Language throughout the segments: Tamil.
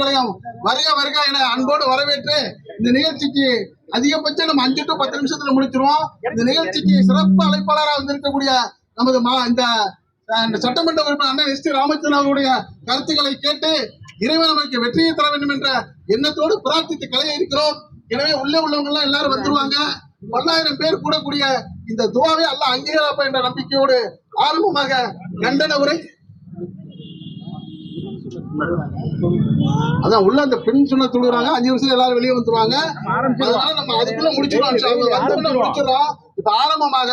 உங்களையும் வருக வருக என அன்போடு வரவேற்று இந்த நிகழ்ச்சிக்கு அதிகபட்சம் நம்ம அஞ்சு டு பத்து நிமிஷத்துல முடிச்சிருவோம். இந்த நிகழ்ச்சிக்கு சிறப்பு அழைப்பாளராக வந்திருக்கக்கூடிய நமது மா இந்த சட்டமன்ற உறுப்பினர் அண்ணன் எஸ் டி ராமச்சந்திரன் அவர்களுடைய கருத்துக்களை கேட்டு இறைவன் நமக்கு வெற்றியை தர வேண்டும் என்ற எண்ணத்தோடு பிரார்த்தித்து கலைய இருக்கிறோம். எனவே உள்ளே உள்ளவங்க எல்லாம் எல்லாரும் வந்துருவாங்க. பல்லாயிரம் பேர் கூடக்கூடிய இந்த துவாவை எல்லாம் அங்கீகாரப்ப என்ற நம்பிக்கையோடு ஆரம்பமாக கண்டன உரை அதான் உள்ள அந்த பெண் சொன்ன தொழுகிறாங்க அஞ்சு நிமிஷம் எல்லாரும் வெளியே வந்துருவாங்க. அதனால நம்ம அதுக்குள்ள முடிச்சிடலாம் இப்ப ஆரம்பமாக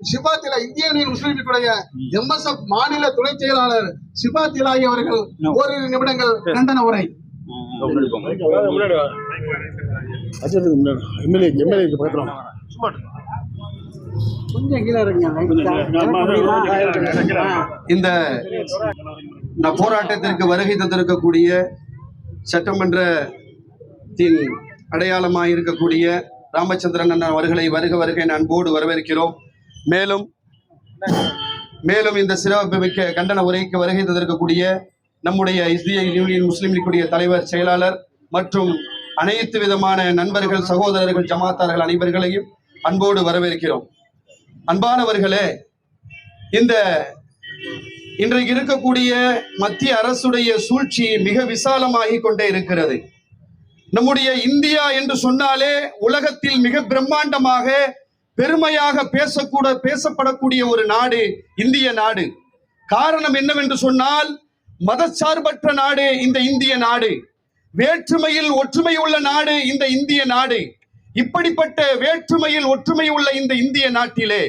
சிபாத்திலா இந்திய யூனியன் முஸ்லீம் லீக்குடைய எம்எஸ்எஃப் மாநில துணை செயலாளர் சிபாத்திலாகி அவர்கள் ஓரிரு நிமிடங்கள் கண்டன உரை. எம்எல்ஏ பக்கத்தில் இந்த இந்த போராட்டத்திற்கு வருகை தந்திருக்கக்கூடிய சட்டமன்றத்தின் அடையாளமாக இருக்கக்கூடிய ராமச்சந்திரன் அண்ணன் அவர்களை வருக வருகை என அன்போடு வரவேற்கிறோம். மேலும் மேலும் இந்த சிறப்புமிக்க கண்டன உரைக்கு வருகை தந்திருக்கக்கூடிய நம்முடைய இந்திய யூனியன் முஸ்லீம் லீக்குடைய தலைவர் செயலாளர் மற்றும் அனைத்து விதமான நண்பர்கள் சகோதரர்கள் ஜமாத்தார்கள் அனைவர்களையும் அன்போடு வரவேற்கிறோம். அன்பானவர்களே இந்த இன்றைக்கு இருக்கக்கூடிய மத்திய அரசுடைய சூழ்ச்சி மிக விசாலமாகி கொண்டே இருக்கிறது. நம்முடைய இந்தியா என்று சொன்னாலே உலகத்தில் மிக பிரம்மாண்டமாக பெருமையாக பேசக்கூட பேசப்படக்கூடிய ஒரு நாடு இந்திய நாடு. காரணம் என்னவென்று சொன்னால் மதச்சார்பற்ற நாடு இந்த இந்திய நாடு. வேற்றுமையில் ஒற்றுமை உள்ள நாடு இந்த இந்திய நாடு. இப்படிப்பட்ட வேற்றுமையில் ஒற்றுமை உள்ள இந்த இந்திய நாட்டிலே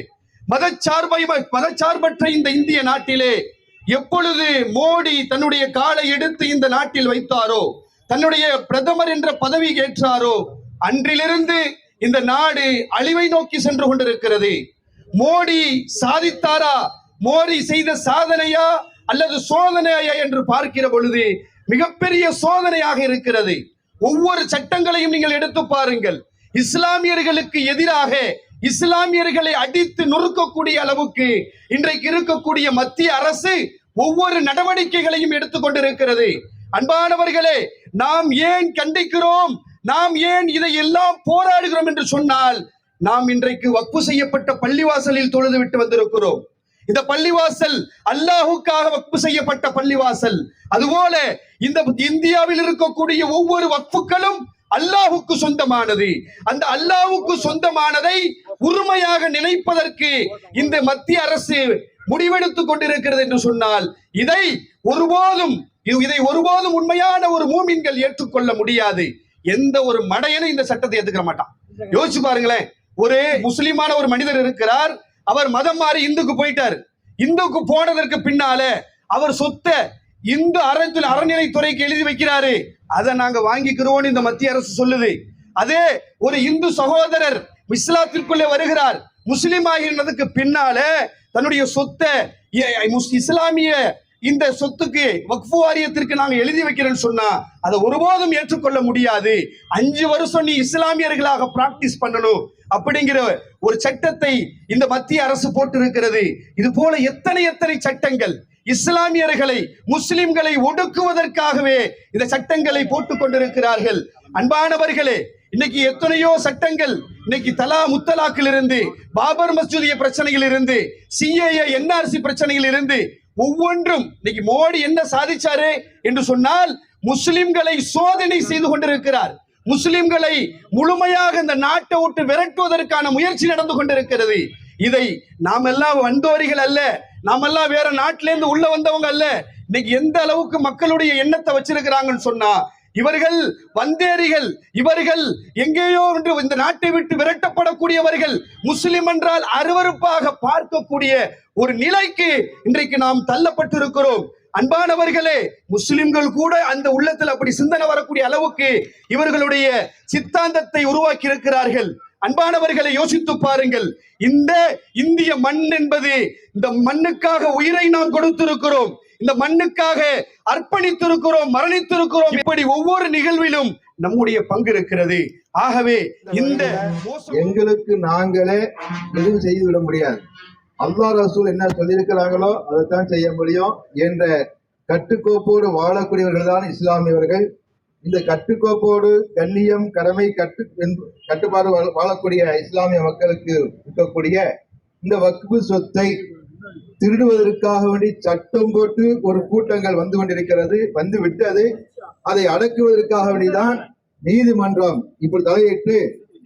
மதச்சார்பை மதச்சார்பற்ற இந்த இந்திய நாட்டிலே எப்பொழுது மோடி தன்னுடைய காலை எடுத்து இந்த நாட்டில் வைத்தாரோ தன்னுடைய பிரதமர் என்ற பதவி ஏற்றாரோ அன்றிலிருந்து இந்த நாடு அழிவை நோக்கி சென்று கொண்டிருக்கிறது. மோடி சாதித்தாரா? மோடி செய்த சாதனையா? அல்லது சோதனையா என்று பார்க்கிற பொழுது மிகப்பெரிய சோதனையாக இருக்கிறது. ஒவ்வொரு சட்டங்களையும் நீங்கள் எடுத்து பாருங்கள். இஸ்லாமியர்களுக்கு எதிராக இஸ்லாமியர்களை அடித்து நொறுக்கக்கூடிய அளவுக்கு இன்றைக்கு இருக்கக்கூடிய மத்திய அரசு ஒவ்வொரு நடவடிக்கைகளையும் எடுத்துக்கொண்டிருக்கிறது. அன்பானவர்களே நாம் ஏன் கண்டிக்கிறோம்? நாம் ஏன் இதை எல்லாம் போராடுகிறோம் என்று சொன்னால் நாம் இன்றைக்கு வக்பு செய்யப்பட்ட பள்ளிவாசலில் தொழுது விட்டு வந்திருக்கிறோம். இந்த பள்ளிவாசல் அல்லாஹுக்காக வக்பு செய்யப்பட்ட பள்ளிவாசல். அதுபோல இந்த இந்தியாவில் இருக்கக்கூடிய ஒவ்வொரு வக்புகளும் அல்லாஹுக்கு சொந்தமானது. அந்த அல்லாஹுக்கு சொந்தமானதை உரிமையாக நினைப்பதற்கு இந்த மத்திய அரசு முடிவெடுத்துக் கொண்டிருக்கிறது என்று சொன்னால் இதை ஒருபோதும் இது- இதை ஒருபோதும் உண்மையான ஒரு மூமின்கள் ஏற்றுக்கொள்ள முடியாது. எந்த ஒரு மடையனும் இந்த சட்டத்தை ஏத்துக்கிற மாட்டான். யோசிச்சு பாருங்களேன். ஒரு முஸ்லிமான ஒரு மனிதர் இருக்கிறார் அவர் மதம் மாறி இந்துக்கு போயிட்டார். இந்துக்கு போனதற்கு பின்னால அவர் சொத்தை இந்து அறத்தில் அறநிலைத்துறைக்கு எழுதி வைக்கிறாரு. அதை நாங்க வாங்கிக்கிறோம்னு இந்த மத்திய அரசு சொல்லுது. அதே ஒரு இந்து சகோதரர் இஸ்லாத்திற்குள்ளே வருகிறார். முஸ்லீம் ஆகினதுக்கு பின்னால தன்னுடைய சொத்தை முஸ்- இஸ்லாமிய இந்த சொத்துக்கு வக்ஃபு வாரியத்திற்கு நாங்கள் எழுதி வைக்கிறேன்னு சொன்னா அதை ஒருபோதும் ஏற்றுக்கொள்ள முடியாது. அஞ்சு வருஷம் நீ இஸ்லாமியர்களாக பிராக்டிஸ் பண்ணணும் அப்படிங்கிற ஒரு சட்டத்தை இந்த மத்திய அரசு போட்டு இருக்கிறது இது போல எத்தனை எத்தனை சட்டங்கள்? இஸ்லாமியர்களை முஸ்லிம்களை ஒடுக்குவதற்காகவே இந்த சட்டங்களை போட்டுக் கொண்டிருக்கிறார்கள் அன்பானவர்களே இன்னைக்கு எத்தனையோ சட்டங்கள் இன்னைக்கு தலா முத்தலாக்கில் இருந்து பாபர் மசூதிய பிரச்சனையில் இருந்து சிஏஏ என்ஆர்சி பிரச்சனையில் இருந்து ஒவ்வொன்றும் இன்னைக்கு மோடி என்ன சாதிச்சாரு என்று சொன்னால் முஸ்லிம்களை சோதனை செய்து கொண்டிருக்கிறார். முஸ்லிம்களை முழுமையாக இந்த நாட்டை விட்டு விரட்டுவதற்கான முயற்சி நடந்து கொண்டிருக்கிறது. இதை நாம் எல்லாம் வந்தோரிகள் அல்ல நாம் எல்லாம் வேற நாட்டில இருந்து உள்ள வந்தவங்க அல்ல இன்னைக்கு எந்த அளவுக்கு மக்களுடைய எண்ணத்தை வச்சிருக்கிறாங்கன்னு சொன்னா இவர்கள் வந்தேரிகள் இவர்கள் எங்கேயோ என்று இந்த நாட்டை விட்டு விரட்டப்படக்கூடியவர்கள். முஸ்லிம் என்றால் அருவருப்பாக பார்க்கக்கூடிய ஒரு நிலைக்கு இன்றைக்கு நாம் தள்ளப்பட்டிருக்கிறோம். அன்பானவர்களே முஸ்லிம்கள் கூட அந்த உள்ளத்தில் அப்படி சிந்தனை வரக்கூடிய அளவுக்கு இவர்களுடைய சித்தாந்தத்தை உருவாக்கி இருக்கிறார்கள் அன்பானவர்களை யோசித்து பாருங்கள். இந்த இந்திய மண் என்பது இந்த மண்ணுக்காக உயிரை நாம் கொடுத்திருக்கிறோம். இந்த மண்ணுக்காக அர்ப்பணித்திருக்கிறோம் மரணித்திருக்கிறோம். இப்படி ஒவ்வொரு நிகழ்விலும் நம்முடைய பங்கு இருக்கிறது. ஆகவே இந்த எங்களுக்கு நாங்களே எதுவும் செய்து விட முடியாது. அல்லா ரசூல் என்ன சொல்லியிருக்கிறாங்களோ அதைத்தான் செய்ய முடியும் என்ற கட்டுக்கோப்போடு வாழக்கூடியவர்கள் தான் இஸ்லாமியவர்கள் இந்த கட்டுக்கோப்போடு கண்ணியம் கடமை கட்டு கட்டுப்பாடு வாழ- வாழக்கூடிய இஸ்லாமிய மக்களுக்கு இருக்கக்கூடிய இந்த வக்பு சொத்தை திருடுவதற்காக வேண்டி சட்டம் போட்டு ஒரு கூட்டங்கள் வந்து கொண்டிருக்கிறது வந்து விட்டது. அதை அடக்குவதற்காக வேண்டிதான் நீதிமன்றம் இப்படி தலையிட்டு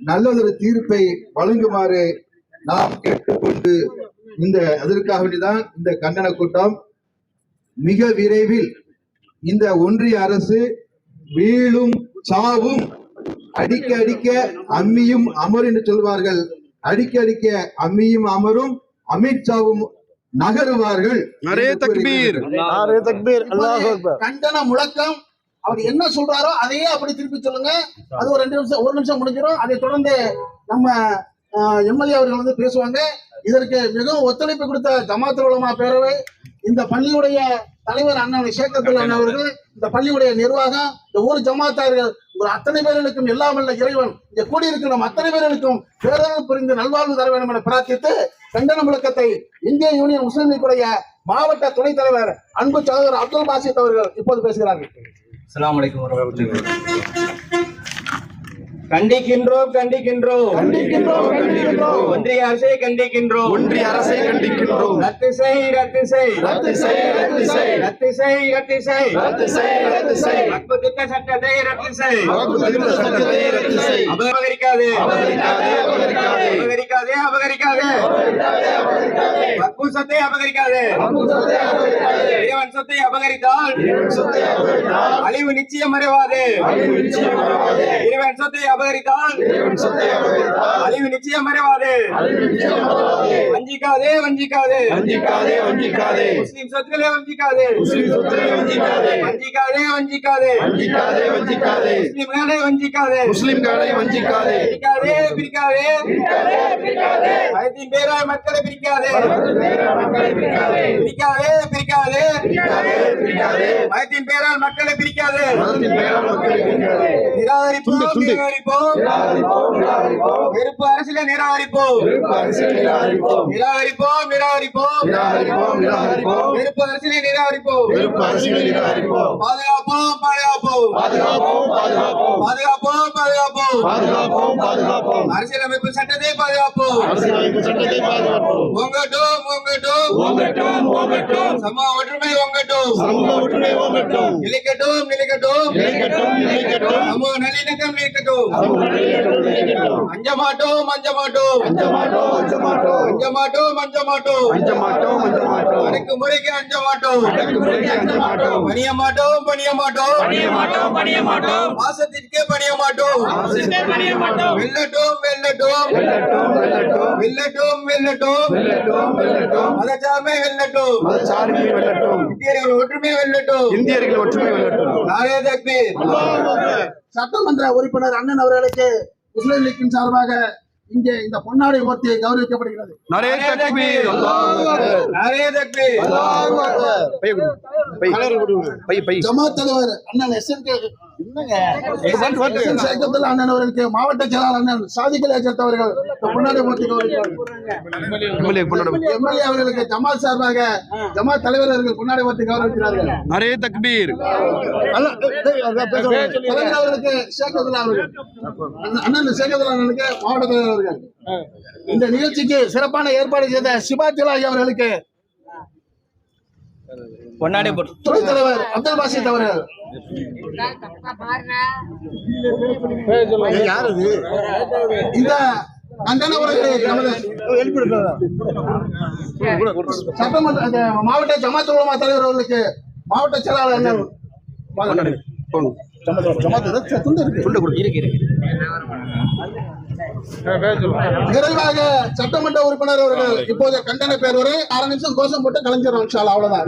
நல்லதொரு தீர்ப்பை வழங்குமாறு நாம் கேட்டுக்கொண்டு இந்த அதற்காக வேண்டிதான் இந்த கண்டன கூட்டம். மிக விரைவில் இந்த ஒன்றிய அரசு வீழும் சாவும் அடிக்க அடிக்க அம்மியும் அமரும் என்று சொல்வார்கள். அடிக்க அடிக்க அம்மியும் அமரும் அமித்ஷாவும் நகருவார்கள் அரே தக்பீர். நாரே தக்பீர். அல்லாஹ் அக்பர். கண்டன முழக்கம். அவர் என்ன சொல்றாரோ அதையே அப்படி திருப்பி சொல்லுங்க. அது ஒரு ரெண்டு நிமிஷம் ஒரு நிமிஷம் முடிஞ்சிடும் அதை தொடர்ந்து நம்ம எம்எல்ஏ அவர்கள் வந்து பேசுவாங்க. இதற்கு மிகவும் ஒத்துழைப்பு கொடுத்த ஜமாத்துல் உலமா பேரவை இந்த பள்ளியுடைய தலைவர் அண்ணன் சேகத்துல் அண்ணன் அவர்கள் இந்த பள்ளியுடைய நிர்வாகம் இந்த ஊர் ஜமாத்தார்கள் ஒரு அத்தனை பேர்களுக்கும் எல்லாம் வல்ல இறைவன். இங்க கூடியிருக்கும் நம் அத்தனை பேர்களுக்கும் பேரர்கள் புரிந்து நல்வாழ்வு தர வேண்டும் என பிரார்த்தித்து கண்டன முழக்கத்தை இந்திய யூனியன் முஸ்லிம் லீக்குடைய மாவட்ட துணைத் தலைவர் அன்பு சகோதரர் அப்துல் பாசித் அவர்கள் இப்போது பேசுகிறார்கள். அலைக்கும் வரஹ்மத்துல்லாஹி கண்டிக்கின்றோம் கண்டிக்கின்றோம். கண்டிக்கின்றோம், கண்டிக்கின்றோம். ஒன்றிய அரசை கண்டிக்கின்றோம். ஒன்றிய அரசை கண்டிக்கின்றோம். ரத்து செய் ரத்து செய். ரத்து செய், ரத்து செய். ரத்து செய் ரத்து செய் ரத்து செய், ரத்து செய். வக்பு திட்ட சட்டத்தை ரத்து செய் வக்பு திட்ட சட்டத்தை ரத்து செய். அபகரிக்காதே அபகரிக்காதே, அபகரிக்காதே. அபகரிக்காதே அபகரிக்காதே வக்பு சொத்தை அபகரிக்காதே இறைவன் சொத்தை அபகரித்தால் அழிவு நிச்சயம் இறைவன் சொத்தை அபகரித்தால் அழிவு நிச்சயம் மறைவாது வஞ்சிக்காதே வஞ்சிக்காதே வஞ்சிக்காதே வஞ்சிக்காதே முஸ்லிம் சொத்துக்களை வஞ்சிக்காதே வஞ்சிக்காதே வஞ்சிக்காதே வஞ்சிக்காதே வஞ்சிக்காதே முஸ்லிம்களை வஞ்சிக்காதே முஸ்லிம்களை வஞ்சிக்காதே பிரிக்காதே பிரிக்காதே மதத்தின் பேரால் மக்களை பிரிக்காதே பிரிக்காதே பிரிக்காதே மதத்தின் பேரால் மக்களை பிரிக்காதே மதத்தின் பெயரால் மக்களை பிரிக்காதே. நிராகரிப்போம் நிராகரிப்போம் வெறுப்பு அரசியலை நிராகரிப்போம் அரசியல் நிராகரிப்போம். நிராகரிப்போம் நிராகரிப்போம் நிராகரிப்போம், நிராகரிப்போம். வெறுப்பு அரசியலை நிராகரிப்போம் வெறுப்பு அரசியலை நிராகரிப்போம். பாதுகாப்போம் பாதுகாப்போம் பாதுகாப்போம், பாதுகாப்போம். பாதுகாப்போம் பாதுகாப்போம் பாதுகாப்போம், பாதுகாப்போம். அரசியலமைப்பு சட்டத்தை பாதுகாப்போம் அரசியலமைப்பு சட்டத்தை பாதுகாப்போம். ஓங்கட்டும் ஓங்கட்டும் ஓங்கட்டும், ஓங்கட்டும். சம ஒற்றுமை ஓங்கட்டும் சமூக ஒற்றுமை ஓங்கட்டும். நிலைக்கட்டும் நிலைக்கட்டும் நிலைக்கட்டும், நிலைக்கட்டும். சமூக நல்லிணக்கம் நிலைக்கட்டும் சமூக நல்லிணக்கம் நிலைக்கட்டும். அஞ்ச மாட்டோம் அஞ்ச மாட்டோம் அஞ்ச மாட்டோம், அஞ்ச மாட்டோம். அஞ்ச மாட்டோம் அஞ்ச மாட்டோம் அஞ்ச மாட்டோம், அஞ்ச மாட்டோம். அடக்குமுறைக்கு அஞ்ச மாட்டோம் அடக்குமுறைக்கு அஞ்ச மாட்டோம். பணிய மாட்டோம் பணிய மாட்டோம் பணிய மாட்டோம், பணிய மாட்டோம். பாசத்திற்கே பணிய மாட்டோம் வெல்லட்டும் வெல்லட்டும் வெல்லட்டும், வெல்லட்டும். வெல்லட்டும் வெல்லட்டும் வெல்லட்டும், வெல்லட்டும். மதச்சார்மை வெல்லட்டும் மதச்சார்பை வெல்லட்டும். இந்தியர்கள் ஒற்றுமை வெல்லட்டும் இந்தியர்கள் ஒற்றுமை வெல்லட்டும் நாரே தக்பீர் சட்டமன்ற உறுப்பினர் அண்ணன் அவர்களுக்கு முஸ்லிம் லீக்கின் சார்பாக இங்கே இந்த பொன்னாடை போர்த்தி கௌரவிக்கப்படுகிறது. ஜமாத் தலைவர் அண்ணன் எஸ் என் அண்ணன் அவர்களுக்கு மாவட்ட செயலாளர் அண்ணன் சாதிக்கல் ஏஜத் அவர்கள் கௌரவிக்கிறார்கள் எம்எல்ஏ அவர்களுக்கு ஜமாத் சார்பாக ஜமாத் தலைவர் அவர்கள் பொன்னாடை போர்த்தி கௌரவிக்கிறார்கள் நரே தக்பீர். தலைவர் அவர்களுக்கு அவர்கள் அண்ணன் அண்ணன் சேகத்துல்லா அண்ணனுக்கு மாவட்ட தலைவர் அவர்கள். இந்த நிகழ்ச்சிக்கு சிறப்பான ஏற்பாடு செய்த சிபா திலாகி அவர்களுக்கு. பொன்னாடை போட்டு. துணைத் தலைவர் அப்துல் பாசித் அவர்கள் இந்த கண்டன உரையை நமது சட்டமன்ற அந்த மாவட்ட ஜமாத் உலமா தலைவர் அவர்களுக்கு மாவட்ட செயலாளர் அண்ணன் நிறைவாக சட்டமன்ற உறுப்பினர் அவர்கள் இப்போது கண்டன பேர் வரை அரை நிமிஷம் கோஷம் போட்டு கலைஞ்சிடும் இன்ஷால்லா அவ்வளவுதான்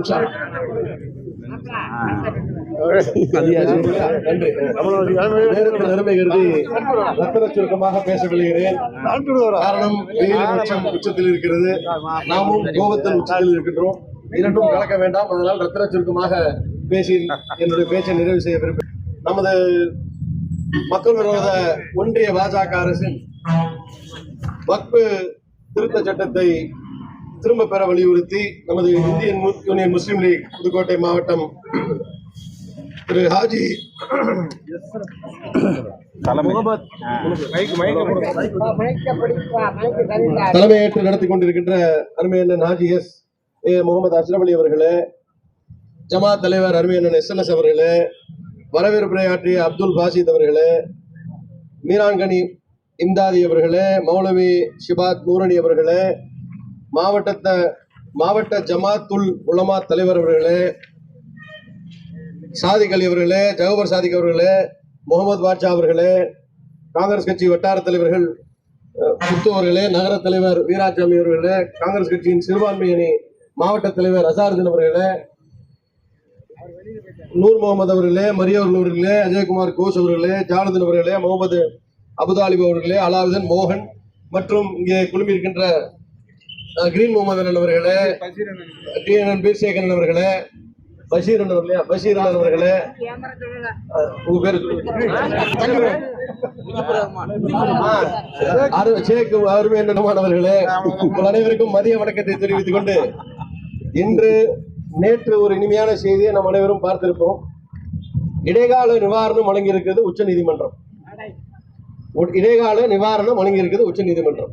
ரத்தன சுருக்கமாக பேச விளைகிறேன் காரணம் உச்சத்தில் இருக்கிறது நாமும் கோபத்தில் உச்சத்தில் இருக்கின்றோம் இரண்டும் கலக்க வேண்டாம் அதனால் ரத்தன சுருக்கமாக பேசி என்னுடைய பேச்சை நிறைவு செய்ய விரும்புகிறேன் நமது மக்கள் விரோத ஒன்றிய பாஜக அரசின் வக்பு திருத்த சட்டத்தை திரும்ப பெற வலியுறுத்தி நமது Indian Union Muslim League Pudukkottai மாவட்டம் திரு ஹாஜி தலைமையேற்று நடத்தி கொண்டிருக்கின்ற அருமையண்ணன் ஹாஜி எஸ் ஏ முகமது அஷ்ரப் அலி அவர்களே ஜமாத் தலைவர் அருமையண்ணன் எஸ் என் எஸ் அவர்களே வரவேற்புரையாற்றிய அப்துல் பாசித் அவர்களே மீரான்கனி இம்தாதி அவர்களே மௌலவி ஷிபாத் நூரணி அவர்களே மாவட்டத்தை மாவட்ட ஜமாத்துல் உலமா தலைவர் அவர்களே சாதிக் அலி அவர்களே ஜவஹர் சாதிக் அவர்களே முகமது பாட்ஷா அவர்களே காங்கிரஸ் கட்சி வட்டார தலைவர்கள் அஹ், முத்து அவர்களே நகர தலைவர் வீராசாமி அவர்களே காங்கிரஸ் கட்சியின் சிறுபான்மை அணி மாவட்ட தலைவர் அசாருதீன் அவர்களே நூர் முகமது அவர்களே மரியவர்கள் அவர்களே அஜயகுமார் கோஷ் அவர்களே ஜானதன் அவர்களே முகமது அபுதாலிப் அவர்களே அலாவுதன் மோகன் மற்றும் இங்கே குழுமியிருக்கின்ற கிரீன் முகமது அண்ணன் அவர்களே டி என் பீர்சேகரன் அவர்களே பஷீர் அண்ணன் அவர்களே பஷீர் அண்ணன் அவர்களே. உங்க பேர் அருமை என்னமானவர்களே உங்கள் அனைவருக்கும் மதிய வணக்கத்தை தெரிவித்துக் கொண்டு இன்று நேற்று ஒரு இனிமையான செய்தியை நம்ம அனைவரும் பார்த்திருப்போம். இடைக்கால நிவாரணம் வழங்கியிருக்கிறது உச்ச நீதிமன்றம். இடைக்கால நிவாரணம் வழங்கியிருக்கிறது உச்ச நீதிமன்றம்.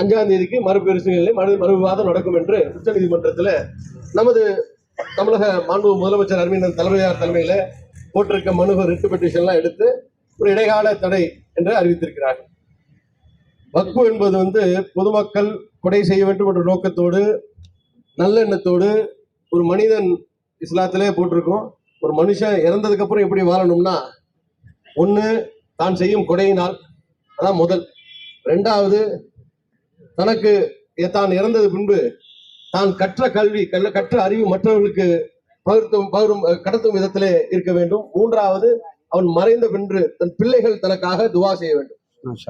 அஞ்சாம் தேதிக்கு மறுபரிசீலனை மறு மறுவிவாதம் நடக்கும் என்று உச்ச நீதிமன்றத்தில் நமது தமிழக மாண்பு முதலமைச்சர் அரவிந்தன் தலைமையார் தலைமையில் போட்டிருக்க மனு ரிட்டு பெட்டிஷன்லாம் எடுத்து ஒரு இடைக்கால தடை என்று அறிவித்திருக்கிறார்கள். வக்பு என்பது வந்து பொதுமக்கள் கொடை செய்ய வேண்டும் என்ற நோக்கத்தோடு நல்லெண்ணத்தோடு ஒரு மனிதன் இஸ்லாத்திலே போட்டிருக்கோம். ஒரு மனுஷன் இறந்ததுக்கு அப்புறம் எப்படி வாழணும்னா ஒன்று தான் செய்யும் கொடையினால். அதான் முதல். ரெண்டாவது தனக்கு தான் இறந்தது பின்பு தான் கற்ற கல்வி கல்ல கற்ற அறிவு மற்றவர்களுக்கு பகிர்த்தும் பகிரும் கடத்தும் விதத்திலே இருக்க வேண்டும். மூன்றாவது அவன் மறைந்த பின்பு தன் பிள்ளைகள் தனக்காக துவா செய்ய வேண்டும்.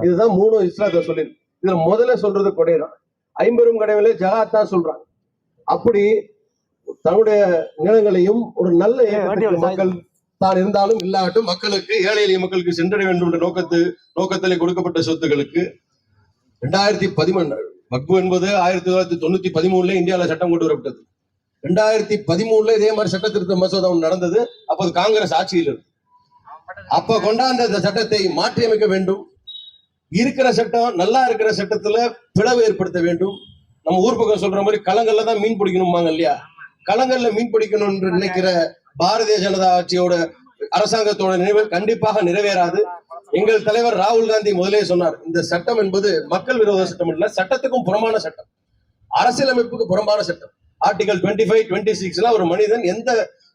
இதுதான் மூணு இஸ்லாத்தை சொல்லியிருக்கு இதுல முதல்ல சொல்றது கொடைதான். ஐம்பெரும் கடவுளே ஜகாத் தான் சொல்றாங்க. அப்படி தன்னுடைய நிலங்களையும் ஒரு நல்ல இயக்கத்துக்கு மக்கள் தான் இருந்தாலும் இல்லாட்டும் மக்களுக்கு ஏழை எளிய மக்களுக்கு சென்றடைய வேண்டும் என்ற நோக்கத்து நோக்கத்திலே கொடுக்கப்பட்ட சொத்துக்களுக்கு ரெண்டாயிரத்தி பதிமூணு வக்பு என்பது ஆயிரத்தி தொள்ளாயிரத்தி தொண்ணூத்தி பதிமூணுல இந்தியாவில் சட்டம் கொண்டு வரப்பட்டது. ரெண்டாயிரத்தி பதிமூணுல இதே மாதிரி சட்ட திருத்த மசோதா ஒண்ணு நடந்தது. அப்போது காங்கிரஸ் ஆட்சியில் இருக்கு அப்ப கொண்டாந்த இந்த சட்டத்தை மாற்றியமைக்க வேண்டும். இருக்கிற சட்டம் நல்லா இருக்கிற சட்டத்துல பிளவு ஏற்படுத்த வேண்டும். நம்ம ஊர் பக்கம் சொல்ற மாதிரி களங்கள்ல தான் மீன் பிடிக்கணுமாங்க இல்லையா? களங்கள்ல மீன் பிடிக்கணும் என்று நினைக்கிற பாரதிய ஜனதா ஆட்சியோட அரசாங்கத்தோட நினைவுகள் கண்டிப்பாக நிறைவேறாது. எங்கள் தலைவர் ராகுல் காந்தி முதலே சொன்னார் இந்த சட்டம் என்பது மக்கள் விரோத சட்டம் இல்ல சட்டத்துக்கும் புறமான சட்டம். அரசியலமைப்புக்கு புறம்பான சட்டம். ஆர்டிகல் டுவெண்ட்டி ஃபைவ் டுவெண்ட்டி சிக்ஸ்ல ஒரு மனிதன் எந்த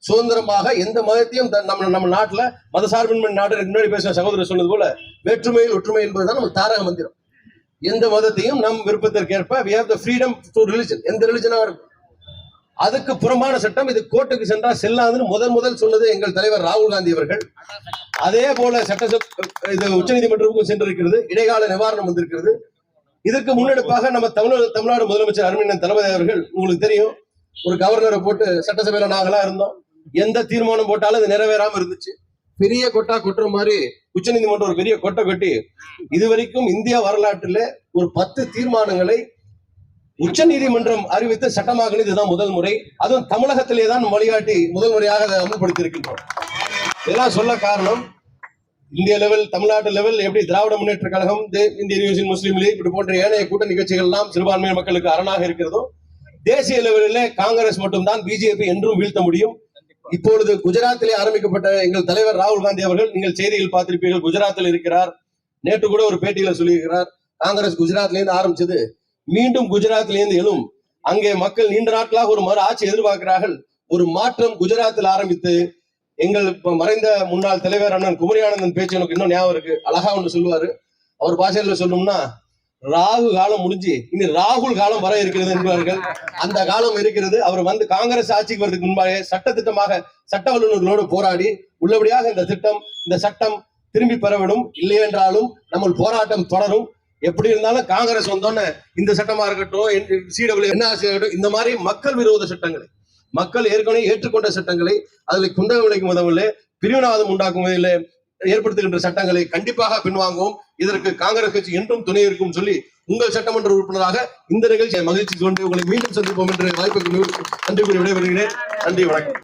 சுதந்திரமாக எந்த மதத்தையும் தன் நம்ம நம்ம நாட்டுல மதசார்பின்மை நாடு முன்னாடி பேசின சகோதரர் சொன்னது போல வேற்றுமையில் ஒற்றுமை என்பதுதான் நம்ம தாரக மந்திரம். எந்த மதத்தையும் நம் விருப்பத்திற்கேற்ப we have the freedom to religion எந்த ரிலிஜனாக இருக்கும் அதுக்கு புறம்பான சட்டம் இது கோர்ட்டுக்கு சென்றால் செல்லாதுன்னு முதல் முதல் சொன்னது எங்கள் தலைவர் ராகுல் காந்தி அவர்கள். அதே போல சட்ட இது உச்சநீதிமன்றத்துக்கும் சென்றிருக்கிறது. இடைக்கால நிவாரணம் வந்திருக்கிறது. இதற்கு முன்னெடுப்பாக நம்ம தமிழ் தமிழ்நாடு முதலமைச்சர் அருமையன் தளபதி அவர்கள் உங்களுக்கு தெரியும் ஒரு கவர்னரை போட்டு சட்டசபையில நாங்களா இருந்தோம். எந்த தீர்மானம் போட்டாலும் அது நிறைவேறாம இருந்துச்சு. பெரிய கொட்டா கொட்டுற மாதிரி உச்சநீதிமன்றம் ஒரு பெரிய கொட்டை கொட்டி இதுவரைக்கும் இந்தியா வரலாற்றில் ஒரு பத்து தீர்மானங்களை உச்ச நீதிமன்றம் அறிவித்து சட்டமாகினது இதுதான் முதல் முறை. அதுவும் தமிழகத்திலே தான் வழிகாட்டி முதல் முறையாக அதை அமல்படுத்தியிருக்கின்றோம். இதெல்லாம் சொல்ல காரணம் இந்திய லெவல் தமிழ்நாட்டு லெவல் எப்படி திராவிட முன்னேற்ற கழகம் இந்திய யூனியன் முஸ்லீம் லீக் இப்படி போன்ற ஏனைய கூட்ட கட்சிகள் எல்லாம் மக்களுக்கு அரணாக இருக்கிறதோ தேசிய லெவலில் காங்கிரஸ் மட்டும்தான் பிஜேபி என்றும் வீழ்த்த முடியும். இப்பொழுது குஜராத்திலே ஆரம்பிக்கப்பட்ட எங்கள் தலைவர் ராகுல் காந்தி அவர்கள் நீங்கள் செய்தியில் பார்த்திருப்பீர்கள் குஜராத்தில் இருக்கிறார். நேற்று கூட ஒரு பேட்டியில சொல்லியிருக்கிறார் காங்கிரஸ் குஜராத்ல இருந்து ஆரம்பிச்சது மீண்டும் குஜராத்திலிருந்து எழும். அங்கே மக்கள் நீண்ட நாட்களாக ஒரு மறு ஆட்சி எதிர்பார்க்கிறார்கள். ஒரு மாற்றம் குஜராத்தில் ஆரம்பித்து எங்கள் மறைந்த முன்னாள் தலைவர் அண்ணன் குமரியானந்தன் பேச்சு எனக்கு இன்னும் ஞாபகம் இருக்கு. அழகா ஒன்று சொல்லுவாரு. அவர் பாஷையில சொல்லணும்னா ராகு காலம் முடிஞ்சு இனி ராகுல் காலம் வர இருக்கிறது என்பார்கள். அந்த காலம் இருக்கிறது. அவர் வந்து காங்கிரஸ் ஆட்சிக்கு வரதுக்கு முன்பாக சட்டத்திட்டமாக சட்ட வல்லுநர்களோடு போராடி உள்ளபடியாக இந்த திட்டம் இந்த சட்டம் திரும்பி பெறவிடும். இல்லை என்றாலும் நம்ம போராட்டம் தொடரும். எப்படி இருந்தாலும் காங்கிரஸ் வந்தோன்னு இந்த சட்டமா இருக்கட்டும் சிடபிள்யூ என்ன இருக்கட்டும் இந்த மாதிரி மக்கள் விரோத சட்டங்களை மக்கள் ஏற்கனவே ஏற்றுக்கொண்ட சட்டங்களை அதில் குண்டக விளைக்கும் உதவில்லை பிரிவினவாதம் உண்டாக்கும் வகையில் ஏற்படுத்துகின்ற சட்டங்களை கண்டிப்பாக பின்வாங்குவோம். இதற்கு காங்கிரஸ் கட்சி என்றும் துணை இருக்கும் சொல்லி உங்கள் சட்டமன்ற உறுப்பினராக இந்த நிகழ்ச்சியை மகிழ்ச்சி கொண்டு உங்களை மீண்டும் சந்திப்போம் என்று வாய்ப்புக்கு நன்றி கூறி விடைபெறுகிறேன். நன்றி வணக்கம்.